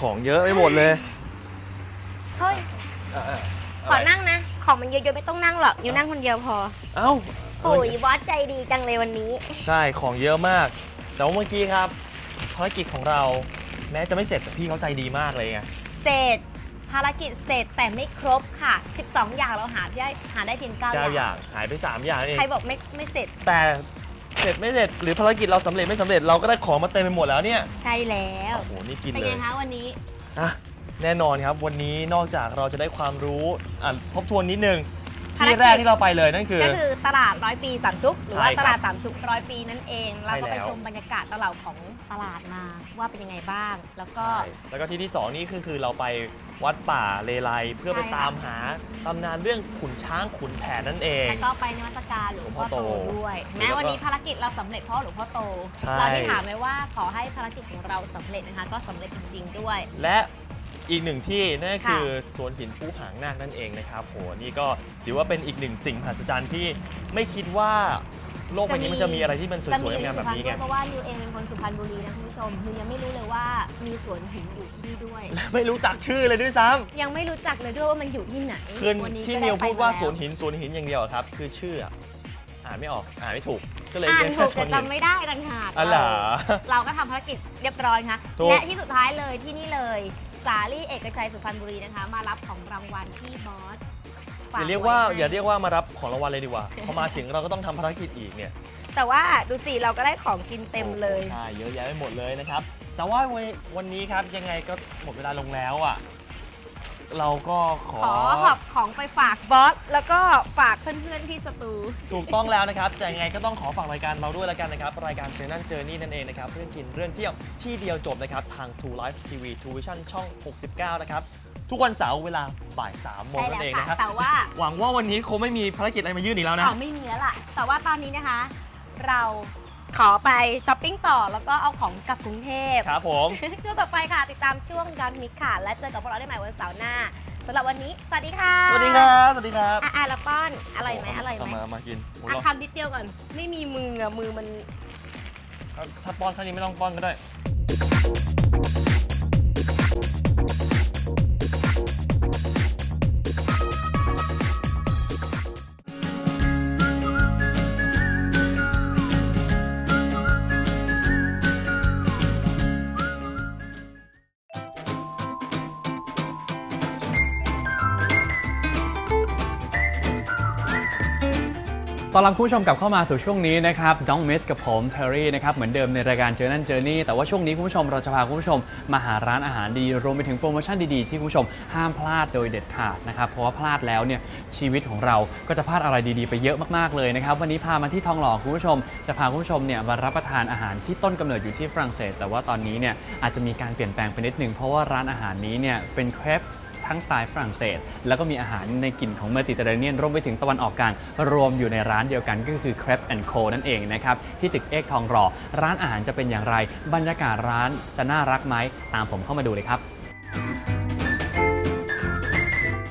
ของเยอะไปหมดเลย เฮ้ยขอนั่งนะ ของมันเยอะๆไม่ต้องนั่งหรอก อยู่นั่งคนเดียวพอเอ้าโอ้ยบอสใจดีจังเลยวันนี้ ใช่ของเยอะมาก แต่ว่าเมื่อกี้ครับภารกิจของเราแม้จะไม่เสร็จแต่พี่เขาใจดีมากเลยไงเสร็จ ภารกิจเสร็จแต่ไม่ครบค่ะ 12 อย่างเราหาได้หาได้เพียง9เก้าอย่างหายไปสามอย่างเองใครบอกไม่ไม่เสร็จ แต่ เสร็จไม่เสร็จหรือภารกิจเราสำเร็จไม่สำเร็จเราก็ได้ของมาเต็มไปหมดแล้วเนี่ยใช่แล้วโอ้โหนี่กินเป็นเลไงยคะวันนี้ อะแน่นอนครับวันนี้นอกจากเราจะได้ความรู้อะทบทวนนิดนึง ภารกิจที่แรกที่เราไปเลยนั่นคือ ก็คือตลาดร้อยปีสามชุก หรือว่าใช่ครับตลาดสามชุกร้อยปีนั่นเอง เราก็ใช่ไปแล้ว ชมบรรยากาศตลาดของตลาดมาว่าเป็นยังไงบ้าง แล้วก็ ใช่แล้วก็ที่ที่สองนี่คือคือเราไปวัดป่าเลไลเพื่อไปใช่ค่ะ ตามหาตำนานเรื่องขุนช้างขุนแผนนั่นเอง แล้วก็ไปนมัสการหลวงพ่อโตหลวงพ่อโตด้วยแล้วแม้ก็วันนี้ภารกิจเราสำเร็จเพราะหลวงพ่อโต ใช่ เราที่ถามไว้ว่าขอให้ภารกิจของเราสำเร็จนะคะ ก็สำเร็จจริงๆด้วย และ อีกหนึ่งที่นั่นก็ค่ะคือสวนหินภูหางนาคนั่นเองนะครับโหนี่ก็ถือว่าเป็นอีกหนึ่งสิ่งมหัศจรรย์ที่ไม่คิดว่าโลกใบนี้มันจะมีอะไรที่มันสจะวยมีๆงามๆแบบนี้สุพรรณด้ไงวยเพราะว่านิวเองเป็นคนสุพรรณบุรีนะคุณผู้ชมนิวยังไม่รู้เลยว่ามีสวนหินอยู่ที่นี่ด้วย ไม่รู้จักชื่อเลยด้วยซ้ำยังไม่รู้จักเลยด้วยว่ามันอยู่ที่ไหนคือวันนี้ที่ก็นิวไไปพูดว่าแล้สวนหินสวนหินอย่างเดียวอะครับ คือชื่ออะอ่านไม่ออกอ่านไม่ถูกก็เลยอ่านเรียกถูแค่กสวแต่นหินจำไม่ได้ต่างหากอ๋อเหรอเราก็ทำภารกิจเรียบร้อยค่ะถูกและที่สุดท้ายเลยที่นี่เลย สาลี่เอกชัยสุพรรณบุรีนะคะ มารับของรางวัลที่บอสฝอย่าเรียกว่าไให้อย่าเรียกว่ามารับของรางวัลเลยดีกว่า พอมาถึงเราก็ต้องทำภารกิจอีกเนี่ยแต่ว่าดูสิเราก็ได้ของกินเต็มเลย โอ้โหใช่เยอะแยะไปหมดเลยนะครับ แต่ว่าวันวันนี้ครับยังไงก็หมดเวลาลงแล้วอะ เราก็ขอขอหอบของไปฝากบอส แล้วก็ฝากเพื่อนๆที่สตู ถูกต้องแล้วนะครับแต่ยังไงก็ต้องขอฝากรายการเราด้วยแล้วกันนะครับ รายการเจนั่นเจอนี่นั่นเองนะครับเพื่อนกินเรื่องเที่ยวที่เดียวจบนะครับ ทาง True Life TV True Vision ช่อง 69 นะครับ ทุกวันเสาร์เวลาบ่าย3โมงใช่นั่แล้วนเองค่ะนะครับแต่ว่า หวังว่าวันนี้คงไม่มีภารกิจอะไรมายื่นอีกแล้วนะของไม่มีแล้วล่ะ แต่ว่าตอนนี้นะคะ เรา ขอไปช้อปปิ้งต่อแล้วก็เอาของกลับกรุงเทพครับผม ช่วงต่อไปค่ะ ติดตามช่วงย้อนมิกค่ะ และเจอกับพวกเราได้ใหม่วันเสาร์หน้าสำหรับวันนี้สวัสดีค่ะสวัสดีครับ สวัสดีครับอะอะแล้วป้อนอร่อยไหมอร่อยไหมเามามากินโอ้อะโหคำนิดเดียวก่อน ไม่มีมืออะมือมัน ถ้าป้อนแค่นี้ไม่ต้องป้อนก็ได้ ตอนรับคุณผู้ชมกลับเข้ามาสู่ช่วงนี้นะครับน้องเมสกับผมเทอรี่นะครับเหมือนเดิมในรายการเจอนั่นเจอนี่แต่ว่าช่วงนี้คุณผู้ชมเราจะพาคุณผู้ชมมาหาร้านอาหารดี รวมไปถึงโปรโมชั่นดีๆ ที่คุณผู้ชมห้ามพลาดโดยเด็ดขาดนะครับเพราะว่าพลาดแล้วเนี่ยชีวิตของเราก็จะพลาดอะไรดีๆ ไปเยอะมากๆเลยนะครับวันนี้พามาที่ทองหล่อคุณผู้ชม จะพาคุณผู้ชมเนี่ยมารับประทานอาหารที่ต้นกำเนิดอยู่ที่ฝรั่งเศส แต่ว่าตอนนี้เนี่ยอาจจะมีการเปลี่ยนแปลงไปนิดหนึ่งเพราะว่าร้านอาหารนี้เนี่ยเป็นเครป ทั้งสไตล์ฝรั่งเศส แล้วก็มีอาหารในกลิ่นของเมดิเตอร์เรเนียนรวมไปถึงตะวันออกกลางรวมอยู่ในร้านเดียวกันก็คือ Crep and Co นั่นเองนะครับ ที่ตึกเอกทองหล่อร้านอาหารจะเป็นอย่างไร บรรยากาศร้านจะน่ารักไหมตามผมเข้ามาดูเลยครับ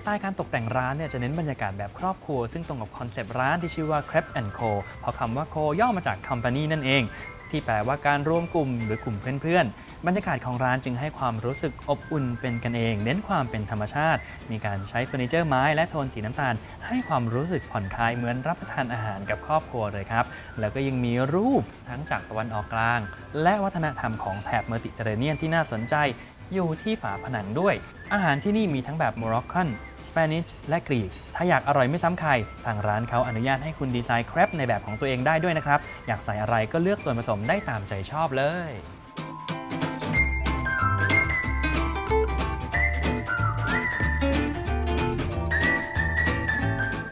สไตล์การตกแต่งร้านเนี่ยจะเน้นบรรยากาศแบบครอบครัว ซึ่งตรงกับคอนเซปต์ร้านที่ชื่อว่า Crep and Co เพราะคำว่า Co ย่อมาจาก Company นั่นเอง ที่แปลว่าการร่วมกลุ่มหรือกลุ่มเพื่อนๆ บรรยากาศของร้านจึงให้ความรู้สึกอบอุ่นเป็นกันเอง เน้นความเป็นธรรมชาติ มีการใช้เฟอร์นิเจอร์ไม้และโทนสีน้ำตาล ให้ความรู้สึกผ่อนคลายเหมือนรับประทานอาหารกับครอบครัวเลยครับ แล้วก็ยังมีรูปทั้งจากตะวันออกกลาง และวัฒนธรรมของแถบเมดิเตอร์เรเนียนที่น่าสนใจ อยู่ที่ฝาผนังด้วย อาหารที่นี่มีทั้งแบบโมร็อกกันสเปนิชและกรีก ถ้าอยากอร่อยไม่ซ้ำใคร ทางร้านเขาอนุญาตให้คุณดีไซน์แครปในแบบของตัวเองได้ด้วยนะครับ อยากใส่อะไรก็เลือกส่วนผสมได้ตามใจชอบเลย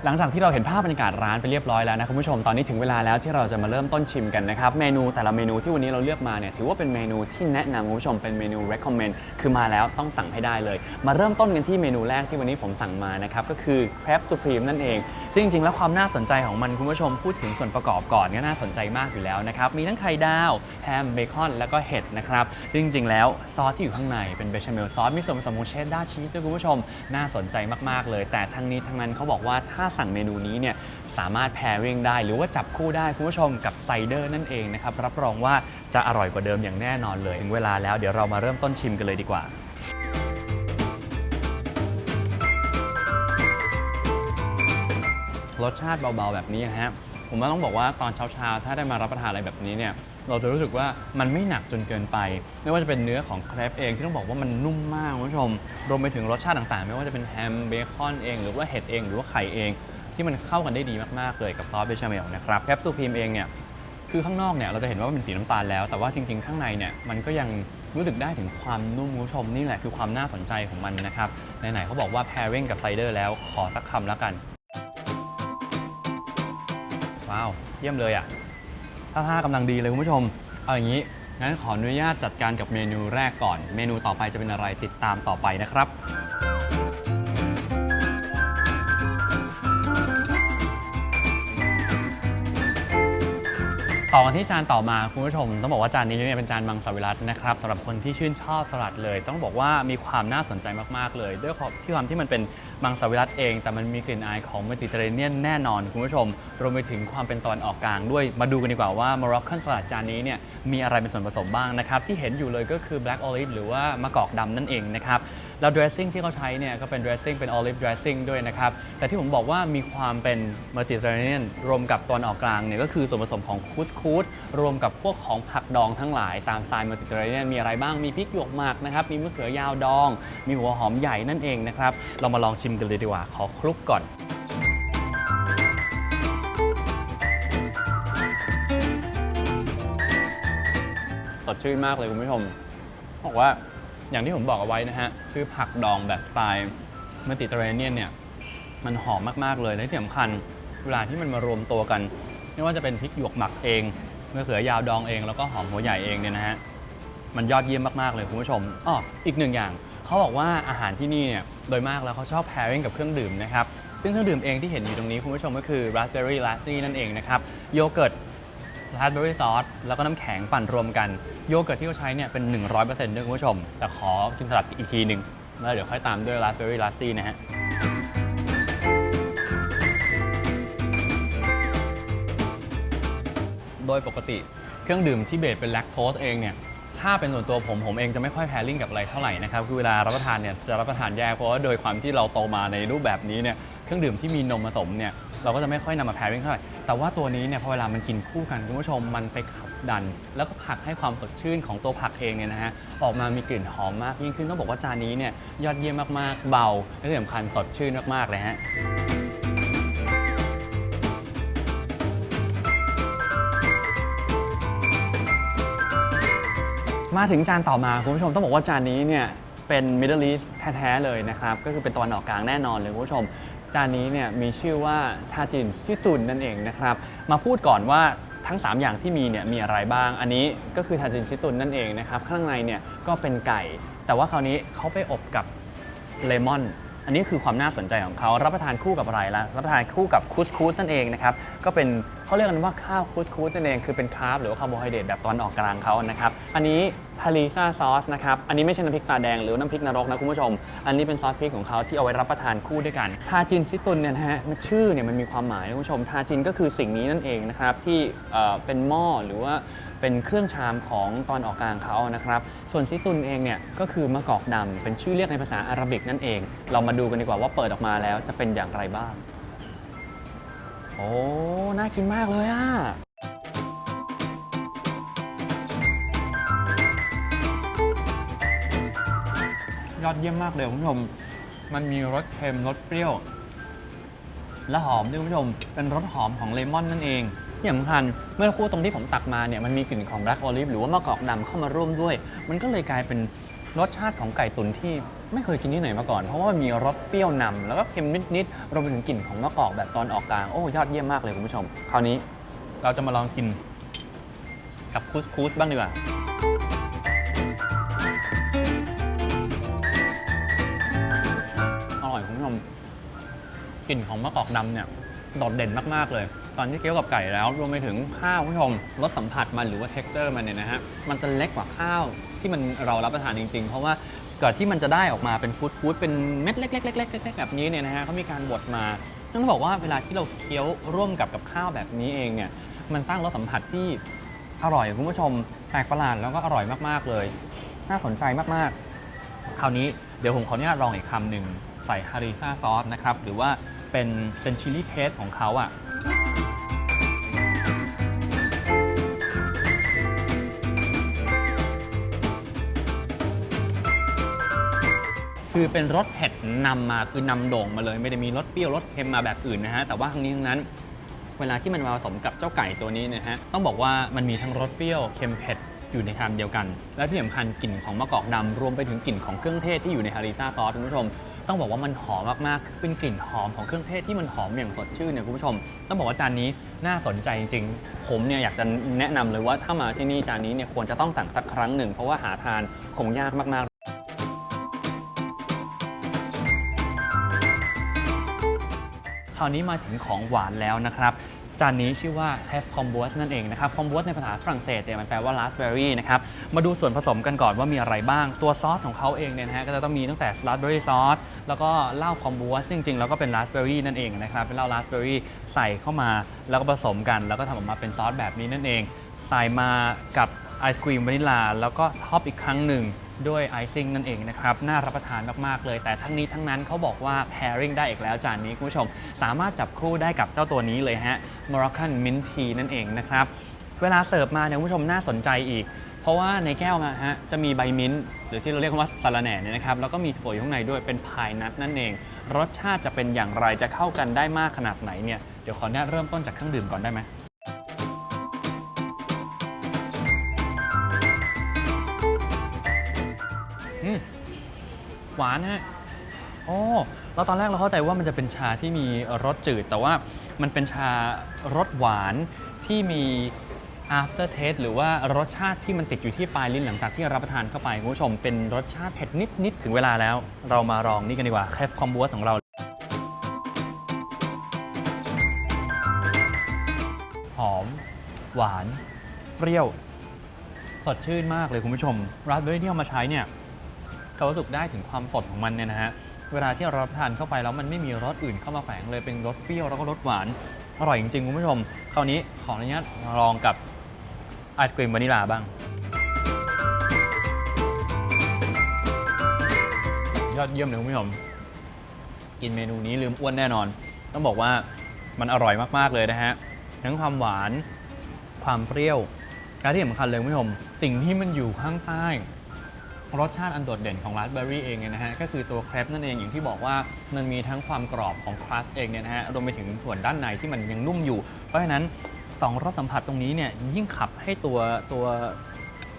หลังจากที่เราเห็นภาพบรรยากาศร้านไปเรียบร้อยแล้วนะคุณผู้ชมตอนนี้ถึงเวลาแล้วที่เราจะมาเริ่มต้นชิมกันนะครับเมนูแต่ละเมนูที่วันนี้เราเลือกมาเนี่ยถือว่าเป็นเมนูที่แนะนำคุณผู้ชมเป็นเมนู recommend คือมาแล้วต้องสั่งให้ได้เลย มาเริ่มต้นกันที่เมนูแรกที่วันนี้ผมสั่งมานะครับก็คือ crab supreme นั่นเองซึ่งจริงๆแล้วความน่าสนใจของมันคุณผู้ชมพูดถึงส่วนประกอบก่อนก็น่าสนใจมากอยู่แล้วนะครับมีทั้งไข่ดาวแฮมเบคอนแล้วก็เห็ดนะครับซึ่งจริงๆแล้วซอสที่อยู่ข้างในเป็นเบชเมลซอสมีส่วนผสมของเชดดาร์ชีสด้วยคุณผู้ชมน่าสนใจมากๆเลย แต่ทั้งนี้ทั้งนั้นเขาบอกว่าถ้าสั่งเมนูนี้เนี่ยสามารถแพรวิ่งได้ หรือว่าจับคู่ได้คุณผู้ชมกับไซเดอร์นั่นเองนะครับรับรองว่าจะอร่อยกว่าเดิมอย่างแน่นอนเลยถึงเวลาแล้วเดี๋ยวเรามาเริ่มต้นชิมกันเลยดีกว่า รสชาติเบาๆแบบนี้นะฮะผมว่าต้องบอกว่าตอนเช้าๆ ถ้าได้มารับประทานอะไรแบบนี้เนี่ย เราจะรู้สึกว่ามันไม่หนักจนเกินไป ไม่ว่าจะเป็นเนื้อของเครปเองที่ต้องบอกว่ามันนุ่มมากคุณผู้ชม รวมไปถึงรสชาติต่างๆ ไม่ว่าจะเป็นแฮมเบคอนเอง หรือว่าเห็ดเองหรือว่าไข่เอง ที่มันเข้ากันได้ดีมากๆเลยกับซอสเบชาเมลนะครับแคปซูลครีมเองเนี่ยคือข้างนอกเนี่ยเราจะเห็นว่ามันเป็นสีน้ำตาลแล้ว แต่ว่าจริง ๆ ข้างในเนี่ยมันก็ยังรู้สึกได้ถึงความนุ่มคุณผู้ชมนี่แหละคือความน่าสนใจของมันนะครับไหนๆเขาบอกว่า pairing กับไซเดอร์แล้วขอสักคำแล้วกันว้าว เยี่ยมเลยอะ่ะ ถ้าทากำลังดีเลยคุณผู้ชม เอาอย่างนี้ งั้นขออนุญาตจัดการกับเมนูแรกก่อน เมนูต่อไปจะเป็นอะไรติดตามต่อไปนะครับ ต่อกันที่จานต่อมาคุณผู้ชม ต้องบอกว่าจานนี้เนี่ยเป็นจานมังสวิรัตนะครับสำหรับคนที่ชื่นชอบสลัดเลย ต้องบอกว่ามีความน่าสนใจมากๆเลย ด้วยความที่ความที่มันเป็นมังสวิรัตเอง แต่มันมีกลิ่นอายของเมดิเตอร์เรเนียนแน่นอนคุณผู้ชมรวมไปถึงความเป็นตอนออกกลางด้วยมาดูกันดีกว่าว่ามาร็อกกันสลัดจานนี้เนี่ยมีอะไรเป็นส่วนผสมบ้างนะครับที่เห็นอยู่เลยก็คือ black olive หรือว่ามะกอกดำนั่นเองนะครับ แล้ว dressing ที่เขาใช้เนี่ยก็เป็น dressing เป็น olive dressing ด้วยนะครับ แต่ที่ผมบอกว่ามีความเป็น Mediterranean รวมกับตอนออกกลางเนี่ยก็คือส่วนผสมของคูสคูสรวมกับพวกของผักดองทั้งหลายตามสไตล์ Mediterranean มีอะไรบ้างมีพริกหยวกหมักนะครับมีมะเขือยาวดอง มีหัวหอมใหญ่นั่นเองนะครับเรามาลองชิมกันเลยดีกว่าขอคลุกก่อนสดชื่นมากเลยคุณผู้ชมบอกว่า อย่างที่ผมบอกเอาไว้นะฮะ คือผักดองแบบสไตล์เมดิเตอร์เรเนียนเนี่ย มันหอมมากๆเลย และที่สำคัญเวลาที่มันมารวมตัวกัน ไม่ว่าจะเป็นพริกหยวกหมักเองมะเขือยาวดองเอง แล้วก็หอมหัวใหญ่เองเนี่ยนะฮะ มันยอดเยี่ยมมากๆเลยคุณผู้ชมอ้ออีกหนึ่งอย่าง เขาบอกว่าอาหารที่นี่เนี่ย โดยมากแล้วเขาชอบ pairing กับเครื่องดื่มนะครับ ซึ่งเครื่องดื่มเองที่เห็นอยู่ตรงนี้คุณผู้ชมก็คือ raspberry lassi นั่นเองนะครับ โยเกิร์ต ราสเบอร์รี่ซอสแล้วก็น้ำแข็งปั่นรวมกันโยเกิร์ตที่เขาใช้เนี่ยเป็น 100%ด้วยคุณผู้ชม แต่ขอกินสลัดอีกทีหนึ่งแล้วเดี๋ยวค่อยตามด้วยราสเบอร์รี่ลาตี้นะฮะโดยปกติเครื่องดื่มที่เบสเป็นแลคโตสเองเนี่ยถ้าเป็นส่วนตัวผมผมเองจะไม่ค่อยแพรริ่งกับอะไรเท่าไหร่นะครับคือเวลารับประทานเนี่ยจะรับประทานแยกเพราะว่าโดยความที่เราโตมาในรูปแบบนี้เนี่ยเครื่องดื่มที่มีนมผสมเนี่ย เราก็จะไม่ค่อยนำมาแพรริ่งเท่าไหร่ แต่ว่าตัวนี้เนี่ยพอเวลามันกินคู่กันคุณผู้ชมมันไปขับดัน แล้วก็ผักให้ความสดชื่นของตัวผักเองเนี่ยนะฮะออกมามีกลิ่นหอมมากยิ่งขึ้นต้องบอกว่าจานนี้เนี่ยยอดเยี่ยมมากๆ เบาและที่สำคัญสดชื่นมากๆเลยฮะมาถึงจานต่อมาคุณผู้ชมต้องบอกว่าจานนี้เนี่ยเป็น Middle East แท้ ๆ เลยนะครับ ก็คือเป็นตะวันออกกลางแน่นอนเลยคุณผู้ชม จานนี้เนี่ยมีชื่อว่าทาจินซิตุนนั่นเองนะครับ มาพูดก่อนว่าทั้ง 3 อย่างที่มีเนี่ยมีอะไรบ้าง อันนี้ก็คือทาจินซิตุนนั่นเองนะครับ ข้างในเนี่ยก็เป็นไก่ แต่ว่าคราวนี้เขาไปอบกับเลมอน อันนี้คือความน่าสนใจของเขารับประทานคู่กับอะไรละรับประทานคู่กับคุสคุสนั่นเองนะครับ ก็เป็น เขาเรียกกันว่าข้าวคุสคูสนั่นเองคือเป็นคาร์บหรือว่าคาร์โบไฮเดรตแบบตอนออกกลางเขานะครับ อันนี้พาริซาซอสนะครับ อันนี้ไม่ใช่น้ำพริกตาแดงหรือน้ำพริกนรกนะคุณผู้ชม อันนี้เป็นซอสพริกของเขาที่เอาไว้รับประทานคู่ด้วยกันทาจินซิตุนเนี่ยนะฮะมันชื่อเนี่ยมันมีความหมายคุณผู้ชมทาจินก็คือสิ่งนี้นั่นเองนะครับที่เอ่อเป็นหม้อหรือว่าเป็นเครื่องชามของตอนออกกลางเขานะครับ ส่วนซิตุนเองเนี่ยก็คือมะกอกดำเป็นชื่อเรียกในภาษาอาหรับิกนั่นเอง เรามาดูกันดีกว่าว่าเปิดออกมาแล้วจะเป็นอย่างไรบ้าง โอ้ น่ากินมากเลยอะ ยอดเยี่ยมมากเลยคุณผู้ชม มันมีรสเค็มรสเปรี้ยว และหอมด้วยคุณผู้ชม เป็นรสหอมของเลมอนนั่นเองที่สำคัญเมื่อคู่ตรงที่ผมตักมาเนี่ยมันมีกลิ่นของแบล็กโอลิฟหรือว่ามะกอกดำเข้ามาร่วมด้วย มันก็เลยกลายเป็น รสชาติของไก่ตุ๋นที่ไม่เคยกินที่ไหนมาก่อน เพราะว่ามันมีรสเปรี้ยวนำแล้วก็เค็มนิดๆรวมไปถึงกลิ่นของมะกอกแบบตอนออกกลาง โอ้ยอดเยี่ยมมากเลยคุณผู้ชม คราวนี้เราจะมาลองกินกับคูสคูสบ้างดีกว่าอร่อยคุณผู้ชมกลิ่นของมะกอกดำเนี่ยโดดเด่นมากๆเลย ตอนที่เคี้ยวกับไก่แล้วรวมไปถึงข้าวคุณผู้ชมรสสัมผัสมันหรือว่า t e x t อร์มันเนี่ยนะฮะมันจะเล็กกว่าข้าวที่มันเรารับประทานจริง ๆ เพราะว่าก่อนที่มันจะได้ออกมาเป็นฟูดฟูดเป็นเม็ดเล็กๆๆๆๆแบบนี้เนี่ยนะฮะเขามีการบดมาต้องบอกว่าเวลาที่เราเคี้ยวร่วมกับกับข้าวแบบนี้เองเนี่ยมันสร้างรสสัมผัสที่อร่อยคุณผู้ชมแปลกประหลาดแล้วก็อร่อยมากๆเลย น่าสนใจมากๆ คราวนี้เดี๋ยวผมขออนุญาตลองอีกคำหนึ่งใส่ฮาริซ่าซอสนะครับหรือว่าเป็นเป็นชิลลี่เพสของเขาอะ่ะ คือเป็นรสเผ็ดนำมาคือนำโด่งมาเลย ไม่ได้มีรสเปรี้ยวรสเค็มมาแบบอื่นนะฮะแต่ว่าทั้งนี้ทั้งนั้น เวลาที่มันมาผสมกับเจ้าไก่ตัวนี้นะฮะต้องบอกว่ามันมีทั้งรสเปรี้ยวเค็มเผ็ดอยู่ในคำเดียวกัน และที่สำคัญกลิ่นของมะกอกดำรวมไปถึงกลิ่นของเครื่องเทศที่อยู่ในฮาริซ่าซอสคุณผู้ชม ต้องบอกว่ามันหอมมากๆเป็นกลิ่นหอมของเครื่องเทศที่มันหอมอย่างสดชื่นเนี่ยคุณผู้ชม ต้องบอกว่าจานนี้น่าสนใจจริงๆ ผมเนี่ยอยากจะแนะนำเลยว่าถ้ามาที่นี่จานนี้เนี่ยควรจะต้องสั่งสักครั้งหนึ่งเพราะว่าหาทานคงยากมากๆ คราวนี้มาถึงของหวานแล้วนะครับจานนี้ชื่อว่า h a v e c o m b o s นั่นเองนะครับ c o m b o s ในภาษาฝรั่งเศสเนี่ยมันแปลว่า raspberry นะครับมาดูส่วนผสมกันก่อนว่ามีอะไรบ้าง ตัวซอสของเขาเองเนี่ยนะฮะก็จะต้องมีตั้งแต่ raspberry sauce แล้วก็เหล้า c o m b o s จริงๆ แล้วก็เป็น raspberry นั่นเองนะครับเป็นเหล้า raspberry ใส่เข้ามาแล้วก็ผสมกัน แล้วก็ทำออกมาเป็นซอสแบบนี้นั่นเอง ใส่มากับไอศครีมวานิลาแล้วก็ท็อปอีกครั้งหนึ่ง ด้วยไอซิ่งนั่นเองนะครับ น่ารับประทานมากๆเลย แต่ทั้งนี้ทั้งนั้นเขาบอกว่า pairing ได้อีกแล้วจานนี้คุณผู้ชม สามารถจับคู่ได้กับเจ้าตัวนี้เลยฮะ Moroccan Mint Tea นั่นเองนะครับ เวลาเสิร์ฟมาเนี่ยคุณผู้ชมน่าสนใจอีก เพราะว่าในแก้วนะฮะจะมีใบมิ้นท์หรือที่เราเรียกว่าสาระแหน่เนี่ยนะครับแล้วก็มีถั่วอยู่ข้างในด้วยเป็นพายนัทนั่นเอง รสชาติจะเป็นอย่างไรจะเข้ากันได้มากขนาดไหนเนี่ยเดี๋ยวขออนุญาตเริ่มต้นจากเครื่องดื่มก่อนได้ไหม หวานฮะโอ้เราตอนแรกเราเข้าใจว่ามันจะเป็นชาที่มีรสจืด แต่ว่ามันเป็นชารสหวานที่มี after taste หรือว่ารสชาติที่มันติดอยู่ที่ปลายลิ้นหลังจากที่รับประทานเข้าไปคุณผู้ชมเป็นรสชาติเผ็ดนิดๆถึงเวลาแล้ว เรามาลองนี่กันดีกว่าแคฟคอมบัวของเรา หอม หวาน เปรี้ยว สดชื่นมากเลยคุณผู้ชมราสเบอร์รี่ที่เอามาใช้เนี่ย เขารู้สึกได้ถึงความสดของมันเนี่ยนะฮะเวลาที่เรารับทานเข้าไปแล้วมันไม่มีรสอื่นเข้ามาแฝงเลยเป็นรสเปรี้ยวแล้วก็รสหวานอร่อยจริงๆคุณผู้ชมคราวนี้ขออนุญาตลองกับไอศกรีมวานิลาบ้างยอดเยี่ยมเลยคุณผู้ชมกินเมนูนี้ลืมอ้วนแน่นอน ต้องบอกว่ามันอร่อยมากๆเลยนะฮะทั้งความหวานความเปรี้ยวและที่สำคัญเลยคุณผู้ชม สิ่งที่มันอยู่ข้างใต้ รสชาติอันโดดเด่นของราสเบอร์รี่เองเนี่ยนะฮะก็คือตัวเครปนั่นเองอย่างที่บอกว่ามันมีทั้งความกรอบของครัสเองเนี่ยนะฮะรวมไปถึงส่วนด้านในที่มันยังนุ่มอยู่ เพราะฉะนั้นสองรสสัมผัสตรงนี้เนี่ยยิ่งขับให้ตัวตัว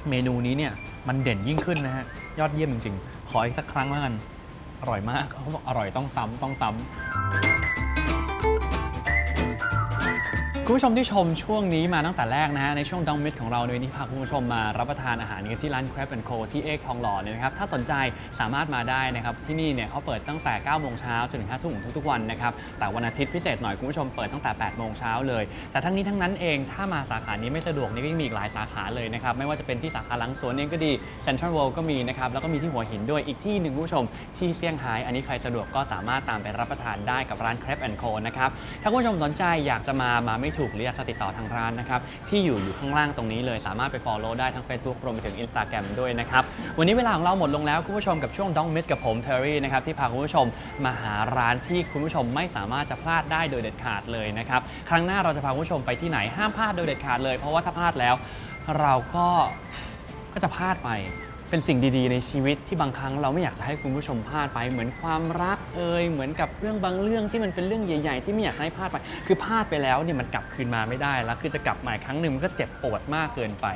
เมนูนี้เนี่ยมันเด่นยิ่งขึ้นนะฮะยอดเยี่ยมจริงๆ ขออีกสักครั้งแล้วกันอร่อยมากเขาบอกอร่อยต้องซ้ำต้องซ้ำ คุณผู้ชมที่ชมช่วงนี้มาตั้งแต่แรกนะฮะในช่วงดองมิสของเราในวันนี้พาคุณผู้ชมมารับประทานอาหารกันที่ร้าน Crab Co ที่เอกทองหล่อเนี่ยนะครับถ้าสนใจสามารถมาได้นะครับที่นี่เนี่ยเขาเปิดตั้งแต่9โมงเช้าจนถึง5ทุ่มทุกๆวันนะครับแต่วันอาทิตย์พิเศษหน่อยคุณผู้ชมเปิดตั้งแต่8โมงเช้าเลย แต่ทั้งนี้ทั้งนั้นเองถ้ามาสาขานี้ไม่สะดวกนี่ก็ยังมีอีกหลายสาขาเลยนะครับไม่ว่าจะเป็นที่สาขาหลังสวนเองก็ดีเซ็นทรัลเวิลด์ก็มีนะครับแล้วก็มีที่หัวหินด้วยอีกที่หนึ่งคุณผู้ชมที่เซี่ยงไฮ้อันนี้ใครสะดวกก็สามารถตามไปรับประทานได้กับร้าน Crab Co นะครับถ้าคุณผู้ชมสนใจอยากจะมามาไม่ถูกหรืออยากจะติดต่อทางร้านนะครับที่อยู่อยู่ข้างล่างตรงนี้เลยสามารถไป follow ได้ทั้ง Facebook รวมไปถึง Instagram ด้วยนะครับวันนี้เวลาของเราหมดลงแล้วคุณผู้ชมกับช่วง Don't Miss กับผมเทอรี่นะครับที่พาคุณผู้ชมมาหาร้านที่คุณผู้ชมไม่สามารถจะพลาดได้โดยเด็ดขาดเลยนะครับครั้งหน้าเราจะพาคุณผู้ชมไปที่ไหนห้ามพลาดโดยเด็ดขาดเลย เพราะว่าถ้าพลาดแล้ว เราก็ก็จะพลาดไป เป็นสิ่งดีๆ ในชีวิตที่บางครั้งเราไม่อยากจะให้คุณผู้ชมพลาดไป เหมือนความรักเอ่ยเหมือนกับเรื่องบางเรื่องที่มันเป็นเรื่องใหญ่ ๆ ที่ไม่อยากให้พลาดไป คือพลาดไปแล้วเนี่ยมันกลับคืนมาไม่ได้แล้ว คือจะกลับมาอีกครั้งหนึ่งมันก็เจ็บปวดมากเกินไป